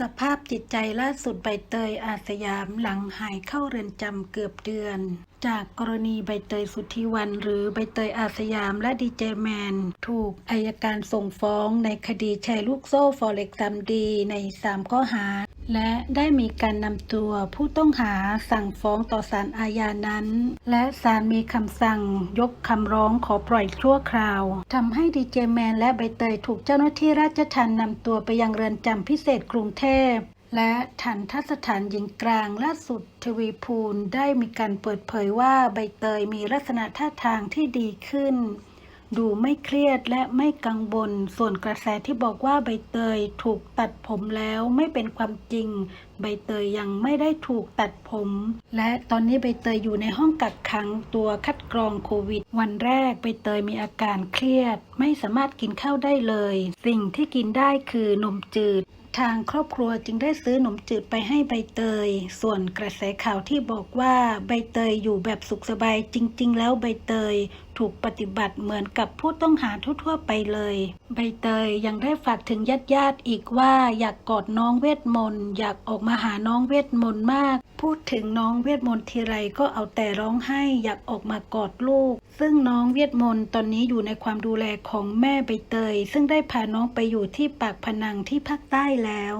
สภาพจิตใจล่าสุดใบเตยอาสยามหลังหายเข้าเรือนจำเกือบเดือน จากกรณีใบเตยสุทธิวันหรือใบเตยอาสยามและดีเจแมน ถูกอายการส่งฟ้องในคดีแชร์ลูกโซ่ฟอเร็กซัมดีใน 3 ข้อหา และได้มีการนำตัวผู้ต้องหาสั่งฟ้องต่อศาลอาญานั้น และศาลมีคำสั่งยกคำร้องขอปล่อยชั่วคราวทำให้ดีเจแมนและใบเตยถูกเจ้าหน้าที่ราชทัณฑ์นำตัวไปยังเรือนจำพิเศษกรุงเทพและทันทสถานหญิงกลางล่าสุดทวีภูลได้มีการเปิดเผยว่าใบเตยมีลักษณะท่าทางที่ดีขึ้น ดูไม่เครียดและไม่กังวล ส่วนกระแสที่บอกว่าใบเตยถูกตัดผมแล้วไม่เป็นความจริง ใบเตยยังไม่ได้ถูกตัดผม และตอนนี้ใบเตยอยู่ในห้องกักขังตัวคัดกรองโควิด วันแรกใบเตยมีอาการเครียด ไม่สามารถกินข้าวได้เลย สิ่งที่กินได้คือนมจืดทางครอบครัวจึงได้ซื้อหนมจืดไปให้ใบเตย ส่วนกระแสข่าวที่บอกว่าใบเตยอยู่แบบสุขสบายจริง ๆ แล้วใบเตย ถูกปฏิบัติเหมือนกับผู้ต้องหาทั่วๆไปเลย ใบเตยยังได้ฝากถึงญาติญาติๆอีกว่าอยากกอดน้องเวทมนต์อยากออกมาหาน้องเวทมนต์มาก พูดถึงน้องเวทมนต์ทีไรก็เอาแต่ร้องไห้อยากออกมากอดลูก ซึ่งน้องเวทมนต์ตอนนี้อยู่ในความดูแลของแม่ใบเตย ซึ่งได้พาน้องไปอยู่ที่ปากพนังที่ภาคใต้แล้ว